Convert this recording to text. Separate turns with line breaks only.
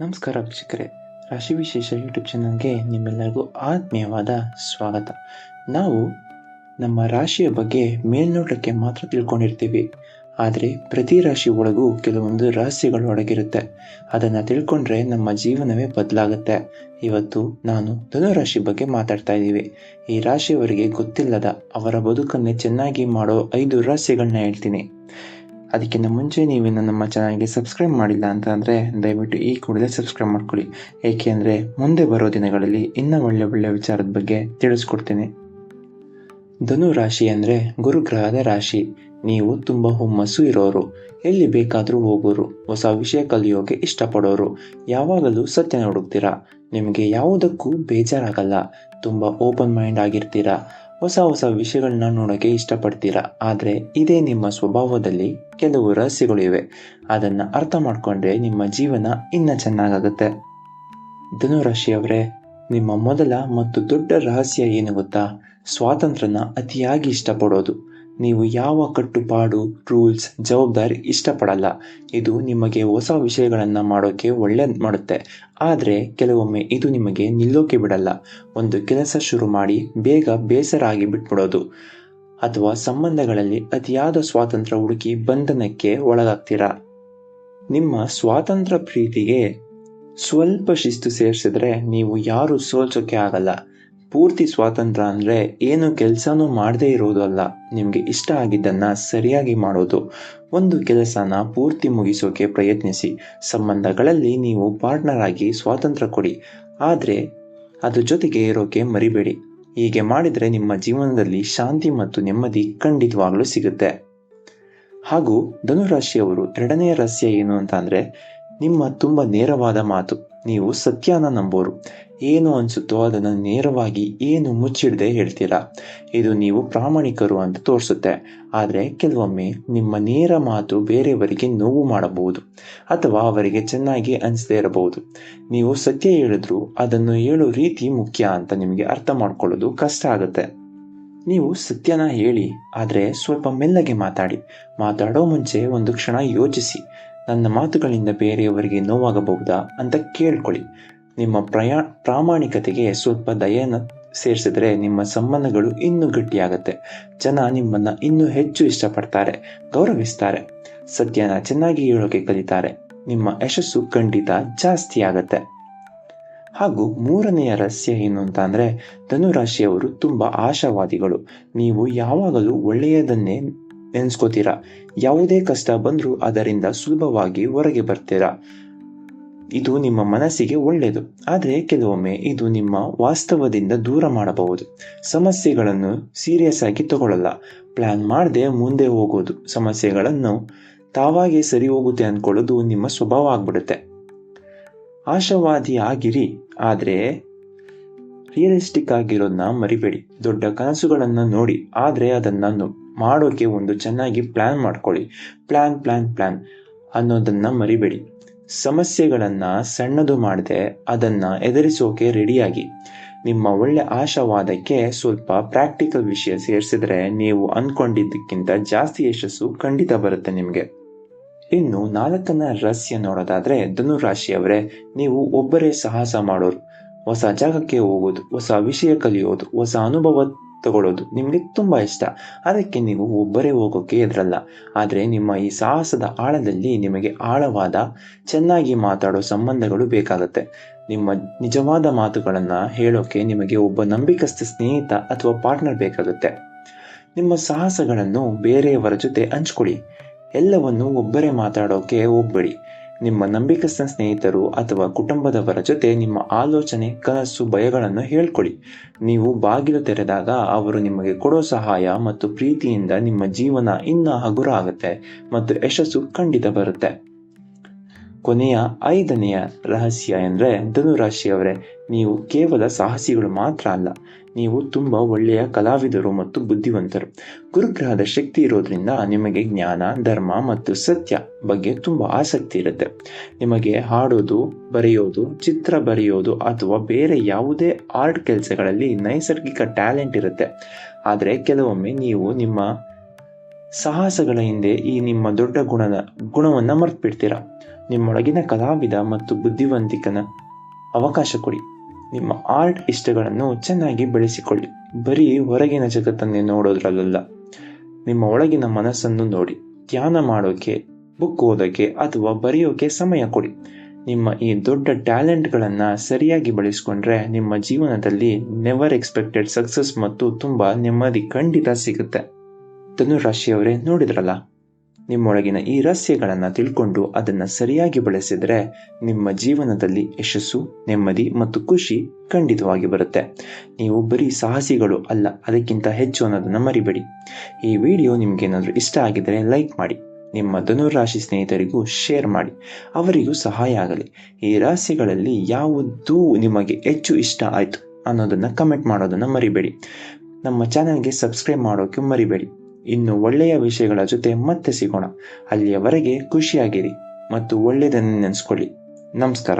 ನಮಸ್ಕಾರ ವೀಕ್ಷಕರೇ, ರಾಶಿ ವಿಶೇಷ ಯೂಟ್ಯೂಬ್ ಚಾನಲ್ಗೆ ನಿಮ್ಮೆಲ್ಲರಿಗೂ ಆತ್ಮೀಯವಾದ ಸ್ವಾಗತ. ನಾವು ನಮ್ಮ ರಾಶಿಯ ಬಗ್ಗೆ ಮೇಲ್ನೋಟಕ್ಕೆ ಮಾತ್ರ ತಿಳ್ಕೊಂಡಿರ್ತೀವಿ. ಆದರೆ ಪ್ರತಿ ರಾಶಿ ಒಳಗೂ ಕೆಲವೊಂದು ರಹಸ್ಯಗಳು ಅಡಗಿರುತ್ತೆ. ಅದನ್ನು ತಿಳ್ಕೊಂಡ್ರೆ ನಮ್ಮ ಜೀವನವೇ ಬದಲಾಗುತ್ತೆ. ಇವತ್ತು ನಾನು ಧನುರಾಶಿ ಬಗ್ಗೆ ಮಾತಾಡ್ತಾ ಇದ್ದೀವಿ. ಈ ರಾಶಿಯವರಿಗೆ ಗೊತ್ತಿಲ್ಲದ ಅವರ ಬದುಕನ್ನೇ ಚೆನ್ನಾಗಿ ಮಾಡೋ ಐದು ರಹಸ್ಯಗಳನ್ನ ಹೇಳ್ತೀನಿ. ಅದಕ್ಕಿಂತ ಮುಂಚೆ ನೀವಿನ್ನು ನಮ್ಮ ಚಾನಲ್ಗೆ ಸಬ್ಸ್ಕ್ರೈಬ್ ಮಾಡಿಲ್ಲ ಅಂತ ಅಂದರೆ ದಯವಿಟ್ಟು ಈ ಕೂಡಲೇ ಸಬ್ಸ್ಕ್ರೈಬ್ ಮಾಡ್ಕೊಳ್ಳಿ. ಏಕೆಂದರೆ ಮುಂದೆ ಬರೋ ದಿನಗಳಲ್ಲಿ ಇನ್ನೂ ಒಳ್ಳೆ ಒಳ್ಳೆ ವಿಚಾರದ ಬಗ್ಗೆ ತಿಳಿಸ್ಕೊಡ್ತೀನಿ. ಧನು ರಾಶಿ ಅಂದರೆ ಗುರುಗ್ರಹದ ರಾಶಿ. ನೀವು ತುಂಬ ಹುಮ್ಮಸ್ಸು ಇರೋರು. ಎಲ್ಲಿ ಬೇಕಾದರೂ ಹೋಗೋರು. ಹೊಸ ವಿಷಯ ಕಲಿಯೋಕೆ ಇಷ್ಟಪಡೋರು. ಯಾವಾಗಲೂ ಸತ್ಯ ಹುಡುಕ್ತೀರಾ ನಿಮಗೆ ಯಾವುದಕ್ಕೂ ಬೇಜಾರಾಗಲ್ಲ. ತುಂಬ ಓಪನ್ ಮೈಂಡ್ ಆಗಿರ್ತೀರಾ? ಹೊಸ ಹೊಸ ವಿಷಯಗಳನ್ನ ನೋಡೋಕ್ಕೆ ಇಷ್ಟಪಡ್ತೀರಾ? ಆದರೆ ಇದೇ ನಿಮ್ಮ ಸ್ವಭಾವದಲ್ಲಿ ಕೆಲವು ರಹಸ್ಯಗಳು ಇವೆ. ಅದನ್ನು ಅರ್ಥ ಮಾಡಿಕೊಂಡ್ರೆ ನಿಮ್ಮ ಜೀವನ ಇನ್ನೂ ಚೆನ್ನಾಗಾಗುತ್ತೆ. ಧನುರಾಶಿಯವರೇ ನಿಮ್ಮ ಮೊದಲ ಮತ್ತು ದೊಡ್ಡ ರಹಸ್ಯ ಏನು ಗೊತ್ತಾ? ಸ್ವಾತಂತ್ರ್ಯನ ಅತಿಯಾಗಿ ಇಷ್ಟಪಡೋದು. ನೀವು ಯಾವ ಕಟ್ಟುಪಾಡು, ರೂಲ್ಸ್, ಜವಾಬ್ದಾರಿ ಇಷ್ಟಪಡಲ್ಲ. ಇದು ನಿಮಗೆ ಹೊಸ ವಿಷಯಗಳನ್ನು ಮಾಡೋಕ್ಕೆ ಒಳ್ಳೆ ಮಾಡುತ್ತೆ. ಆದರೆ ಕೆಲವೊಮ್ಮೆ ಇದು ನಿಮಗೆ ನಿಲ್ಲೋಕೆ ಬಿಡಲ್ಲ. ಒಂದು ಕೆಲಸ ಶುರು ಮಾಡಿ ಬೇಗ ಬೇಸರ ಆಗಿ ಬಿಟ್ಬಿಡೋದು. ಅಥವಾ ಸಂಬಂಧಗಳಲ್ಲಿ ಅತಿಯಾದ ಸ್ವಾತಂತ್ರ್ಯ ಹುಡುಕಿ ಬಂಧನಕ್ಕೆ ಒಳಗಾಗ್ತೀರಾ? ನಿಮ್ಮ ಸ್ವಾತಂತ್ರ್ಯ ಪ್ರೀತಿಗೆ ಸ್ವಲ್ಪ ಶಿಸ್ತು ಸೇರಿಸಿದ್ರೆ ನೀವು ಯಾರು ಸೋಲ್ಸೋಕೆ ಆಗಲ್ಲ. ಪೂರ್ತಿ ಸ್ವಾತಂತ್ರ್ಯ ಅಂದರೆ ಏನು ಕೆಲಸನೂ ಮಾಡದೇ ಇರೋದು ಅಲ್ಲ ನಿಮಗೆ ಇಷ್ಟ ಆಗಿದ್ದನ್ನು ಸರಿಯಾಗಿ ಮಾಡೋದು. ಒಂದು ಕೆಲಸನ ಪೂರ್ತಿ ಮುಗಿಸೋಕೆ ಪ್ರಯತ್ನಿಸಿ. ಸಂಬಂಧಗಳಲ್ಲಿ ನೀವು ಪಾರ್ಟ್ನರ್ ಆಗಿ ಸ್ವಾತಂತ್ರ್ಯ ಕೊಡಿ. ಆದರೆ, ಅದ್ರ ಜೊತೆಗೆ ಇರೋಕೆ ಮರಿಬೇಡಿ. ಹೀಗೆ ಮಾಡಿದರೆ ನಿಮ್ಮ ಜೀವನದಲ್ಲಿ ಶಾಂತಿ ಮತ್ತು ನೆಮ್ಮದಿ ಖಂಡಿತವಾಗ್ಲೂ ಸಿಗುತ್ತೆ. ಹಾಗೂ ಧನುರಾಶಿಯವರು ಎರಡನೇ ರಹಸ್ಯ ಏನು ಅಂತ ಅಂದರೆ, ನಿಮ್ಮ ತುಂಬ ನೇರವಾದ ಮಾತು. ನೀವು ಸತ್ಯನ ನಂಬೋರು. ಏನು ಅನಿಸುತ್ತೋ ಅದನ್ನು ನೇರವಾಗಿ ಏನು ಮುಚ್ಚಿಡದೆ ಹೇಳ್ತೀರಾ? ಇದು ನೀವು ಪ್ರಾಮಾಣಿಕರು ಅಂತ ತೋರಿಸುತ್ತೆ. ಆದರೆ ಕೆಲವೊಮ್ಮೆ ನಿಮ್ಮ ನೇರ ಮಾತು ಬೇರೆಯವರಿಗೆ ನೋವು ಮಾಡಬಹುದು. ಅಥವಾ ಅವರಿಗೆ ಚೆನ್ನಾಗಿ ಅನಿಸದೇ ಇರಬಹುದು. ನೀವು ಸತ್ಯ ಹೇಳಿದ್ರು ಅದನ್ನು ಹೇಳೋ ರೀತಿ ಮುಖ್ಯ ಅಂತ ನಿಮಗೆ ಅರ್ಥ ಮಾಡ್ಕೊಳ್ಳೋದು ಕಷ್ಟ ಆಗುತ್ತೆ. ನೀವು ಸತ್ಯನ ಹೇಳಿ, ಆದರೆ ಸ್ವಲ್ಪ ಮೆಲ್ಲಗೆ ಮಾತಾಡಿ. ಮಾತಾಡೋ ಮುಂಚೆ ಒಂದು ಕ್ಷಣ ಯೋಚಿಸಿ. ನನ್ನ ಮಾತುಗಳಿಂದ ಬೇರೆಯವರಿಗೆ ನೋವಾಗಬಹುದಾ ಅಂತ ಕೇಳ್ಕೊಳ್ಳಿ. ನಿಮ್ಮ ಪ್ರಯಾ, ಪ್ರಾಮಾಣಿಕತೆಗೆ ಸ್ವಲ್ಪ ದಯನ ಸೇರಿಸಿದ್ರೆ ನಿಮ್ಮ ಸಂಬಂಧಗಳು ಇನ್ನೂ ಗಟ್ಟಿಯಾಗತ್ತೆ. ಜನ ನಿಮ್ಮನ್ನ ಇನ್ನೂ ಹೆಚ್ಚು ಇಷ್ಟಪಡ್ತಾರೆ, ಗೌರವಿಸ್ತಾರೆ. ಸತ್ಯನ ಚೆನ್ನಾಗಿ ಹೇಳೋಕೆ ಕಲಿತಾರೆ. ನಿಮ್ಮ ಯಶಸ್ಸು ಖಂಡಿತ ಜಾಸ್ತಿ ಆಗತ್ತೆ. ಹಾಗೂ ಮೂರನೆಯ ರಹಸ್ಯ ಏನು ಅಂತ ಅಂದರೆ, ಧನುರಾಶಿಯವರು ತುಂಬ ಆಶಾವಾದಿಗಳು. ನೀವು ಯಾವಾಗಲೂ ಒಳ್ಳೆಯದನ್ನೇ ನೆನೆಸ್ಕೋತೀರಾ ಯಾವುದೇ ಕಷ್ಟ ಬಂದರೂ ಅದರಿಂದ ಸುಲಭವಾಗಿ ಹೊರಗೆ ಬರ್ತೀರಾ? ಇದು ನಿಮ್ಮ ಮನಸ್ಸಿಗೆ ಒಳ್ಳೆಯದು ಆದರೆ ಕೆಲವೊಮ್ಮೆ ಇದು ನಿಮ್ಮ ವಾಸ್ತವದಿಂದ ದೂರ ಮಾಡಬಹುದು. ಸಮಸ್ಯೆಗಳನ್ನು ಸೀರಿಯಸ್ ಆಗಿ ತಗೊಳ್ಳಲ್ಲ ಪ್ಲಾನ್ ಮಾಡದೆ ಮುಂದೆ ಹೋಗೋದು. ಸಮಸ್ಯೆಗಳನ್ನು ತಾವಾಗೆ ಸರಿ ಹೋಗುತ್ತೆ ಅಂದ್ಕೊಳ್ಳೋದು ನಿಮ್ಮ ಸ್ವಭಾವ ಆಗ್ಬಿಡುತ್ತೆ. ಆಶಾವಾದಿ ಆಗಿರಿ ಆದರೆ ರಿಯಲಿಸ್ಟಿಕ್ ಆಗಿರೋದನ್ನ ಮರಿಬೇಡಿ. ದೊಡ್ಡ ಕನಸುಗಳನ್ನು ನೋಡಿ. ಆದರೆ ಅದನ್ನು ಮಾಡೋಕೆ ಒಂದು ಚೆನ್ನಾಗಿ ಪ್ಲ್ಯಾನ್ ಮಾಡ್ಕೊಳ್ಳಿ. ಪ್ಲ್ಯಾನ್ ಪ್ಲ್ಯಾನ್ ಪ್ಲ್ಯಾನ್ ಅನ್ನೋದನ್ನು ಮರಿಬೇಡಿ. ಸಮಸ್ಯೆಗಳನ್ನು ಸಣ್ಣದು ಮಾಡದೆ ಅದನ್ನು ಎದುರಿಸೋಕೆ ರೆಡಿಯಾಗಿ ನಿಮ್ಮ ಒಳ್ಳೆ ಆಶಾವಾದಕ್ಕೆ ಸ್ವಲ್ಪ ಪ್ರಾಕ್ಟಿಕಲ್ ವಿಷಯ ಸೇರಿಸಿದ್ರೆ ನೀವು ಅಂದ್ಕೊಂಡಿದ್ದಕ್ಕಿಂತ ಜಾಸ್ತಿ ಯಶಸ್ಸು ಖಂಡಿತ ಬರುತ್ತೆ ನಿಮಗೆ. ಇನ್ನು ನಾಲ್ಕನ ರಹಸ್ಯ ನೋಡೋದಾದ್ರೆ ಧನುರಾಶಿಯವರೇ, ನೀವು ಒಬ್ಬರೇ ಸಾಹಸ ಮಾಡೋರು. ಹೊಸ ಜಾಗಕ್ಕೆ ಹೋಗೋದು, ಹೊಸ ವಿಷಯ ಕಲಿಯೋದು, ಹೊಸ ಅನುಭವ ತಗೊಳ್ಳೋದು. ನಿಮಗೆ ತುಂಬ ಇಷ್ಟ. ಅದಕ್ಕೆ ನೀವು ಒಬ್ಬರೇ ಹೋಗೋಕ್ಕೆ ಎದರಲ್ಲ ಆದರೆ ನಿಮ್ಮ ಈ ಸಾಹಸದ ಆಳದಲ್ಲಿ ನಿಮಗೆ ಆಳವಾದ, ಚೆನ್ನಾಗಿ ಮಾತಾಡೋ ಸಂಬಂಧಗಳು ಬೇಕಾಗುತ್ತೆ. ನಿಮ್ಮ ನಿಜವಾದ ಮಾತುಗಳನ್ನು ಹೇಳೋಕೆ ನಿಮಗೆ ಒಬ್ಬ ನಂಬಿಕಸ್ಥ ಸ್ನೇಹಿತ ಅಥವಾ ಪಾರ್ಟ್ನರ್ ಬೇಕಾಗುತ್ತೆ. ನಿಮ್ಮ ಸಾಹಸಗಳನ್ನು ಬೇರೆಯವರ ಜೊತೆ ಹಂಚ್ಕೊಳ್ಳಿ. ಎಲ್ಲವನ್ನು ಒಬ್ಬರೇ ಮಾತಾಡೋಕೆ ಹೋಗ್ಬೇಡಿ. ನಿಮ್ಮ ನಂಬಿಕಸ್ಥ ಸ್ನೇಹಿತರು ಅಥವಾ ಕುಟುಂಬದವರ ಜೊತೆ ನಿಮ್ಮ ಆಲೋಚನೆ, ಕನಸು, ಭಯಗಳನ್ನು ಹೇಳ್ಕೊಳ್ಳಿ. ನೀವು ಬಾಗಿಲು ತೆರೆದಾಗ ಅವರು ನಿಮಗೆ ಕೊಡೋ ಸಹಾಯ ಮತ್ತು ಪ್ರೀತಿಯಿಂದ ನಿಮ್ಮ ಜೀವನ ಇನ್ನೂ ಹಗುರ ಆಗುತ್ತೆ ಮತ್ತು ಯಶಸ್ಸು ಖಂಡಿತ ಬರುತ್ತೆ. ಕೊನೆಯ ಐದನೆಯ ರಹಸ್ಯ ಎಂದರೆ ಧನುರಾಶಿಯವರೇ, ನೀವು ಕೇವಲ ಸಾಹಸಿಗಳು ಮಾತ್ರ ಅಲ್ಲ, ನೀವು ತುಂಬ ಒಳ್ಳೆಯ ಕಲಾವಿದರು ಮತ್ತು ಬುದ್ಧಿವಂತರು. ಗುರುಗ್ರಹದ ಶಕ್ತಿ ಇರೋದ್ರಿಂದ ನಿಮಗೆ ಜ್ಞಾನ, ಧರ್ಮ ಮತ್ತು ಸತ್ಯ ಬಗ್ಗೆ ತುಂಬ ಆಸಕ್ತಿ ಇರುತ್ತೆ. ನಿಮಗೆ ಹಾಡೋದು, ಬರೆಯೋದು, ಚಿತ್ರ ಬರೆಯೋದು ಅಥವಾ ಬೇರೆ ಯಾವುದೇ ಆರ್ಟ್ ಕೆಲಸಗಳಲ್ಲಿ ನೈಸರ್ಗಿಕ ಟ್ಯಾಲೆಂಟ್ ಇರುತ್ತೆ. ಆದರೆ ಕೆಲವೊಮ್ಮೆ ನೀವು ನಿಮ್ಮ ಸಾಹಸಗಳ ಹಿಂದೆ ಈ ನಿಮ್ಮ ದೊಡ್ಡ ಗುಣದ ಗುಣವನ್ನು ಮರೆತು ಬಿಡ್ತೀರಾ ನಿಮ್ಮೊಳಗಿನ ಕಲಾವಿದ ಮತ್ತು ಬುದ್ಧಿವಂತಿಕನ ಅವಕಾಶ ಕೊಡಿ. ನಿಮ್ಮ ಆರ್ಟ್ ಇಷ್ಟಗಳನ್ನು ಚೆನ್ನಾಗಿ ಬೆಳೆಸಿಕೊಳ್ಳಿ. ಬರೀ ಹೊರಗಿನ ಜಗತ್ತನ್ನೇ ನೋಡೋದ್ರಲ್ಲ ನಿಮ್ಮ ಒಳಗಿನ ಮನಸ್ಸನ್ನು ನೋಡಿ. ಧ್ಯಾನ ಮಾಡೋಕೆ, ಬುಕ್ ಓದೋಕೆ ಅಥವಾ ಬರೆಯೋಕೆ ಸಮಯ ಕೊಡಿ. ನಿಮ್ಮ ಈ ದೊಡ್ಡ ಟ್ಯಾಲೆಂಟ್ಗಳನ್ನು ಸರಿಯಾಗಿ ಬಳಸಿಕೊಂಡ್ರೆ ನಿಮ್ಮ ಜೀವನದಲ್ಲಿ ನೆವರ್ ಎಕ್ಸ್ಪೆಕ್ಟೆಡ್ ಸಕ್ಸಸ್ ಮತ್ತು ತುಂಬ ನೆಮ್ಮದಿ ಖಂಡಿತ ಸಿಗುತ್ತೆ. ಧನುರಾಶಿಯವರೇ ನೋಡಿದ್ರಲ್ಲ? ನಿಮ್ಮೊಳಗಿನ ಈ ರಹಸ್ಯಗಳನ್ನು ತಿಳ್ಕೊಂಡು ಅದನ್ನು ಸರಿಯಾಗಿ ಬಳಸಿದರೆ ನಿಮ್ಮ ಜೀವನದಲ್ಲಿ ಯಶಸ್ಸು, ನೆಮ್ಮದಿ ಮತ್ತು ಖುಷಿ ಖಂಡಿತವಾಗಿ ಬರುತ್ತೆ. ನೀವು ಬರೀ ಸಾಹಸಿಗಳು ಅಲ್ಲ, ಅದಕ್ಕಿಂತ ಹೆಚ್ಚು ಅನ್ನೋದನ್ನು ಮರಿಬೇಡಿ. ಈ ವಿಡಿಯೋ ನಿಮಗೇನಾದರೂ ಇಷ್ಟ ಆಗಿದ್ದರೆ ಲೈಕ್ ಮಾಡಿ, ನಿಮ್ಮ ಧನುರಾಶಿ ಸ್ನೇಹಿತರಿಗೂ ಶೇರ್ ಮಾಡಿ, ಅವರಿಗೂ ಸಹಾಯ ಆಗಲಿ. ಈ ರಹಸ್ಯಗಳಲ್ಲಿ ಯಾವುದು ನಿಮಗೆ ಹೆಚ್ಚು ಇಷ್ಟ ಆಯಿತು ಅನ್ನೋದನ್ನು ಕಮೆಂಟ್ ಮಾಡೋದನ್ನು ಮರಿಬೇಡಿ. ನಮ್ಮ ಚಾನಲ್ಗೆ ಸಬ್ಸ್ಕ್ರೈಬ್ ಮಾಡೋಕೆ ಮರಿಬೇಡಿ. ಇನ್ನು ಒಳ್ಳೆಯ ವಿಷಯಗಳ ಜೊತೆ ಮತ್ತೆ ಸಿಗೋಣ. ಅಲ್ಲಿಯವರೆಗೆ ಖುಷಿಯಾಗಿರಿ ಮತ್ತು ಒಳ್ಳೆಯದನ್ನು ನೆನೆಸ್ಕೊಳ್ಳಿ. ನಮಸ್ಕಾರ.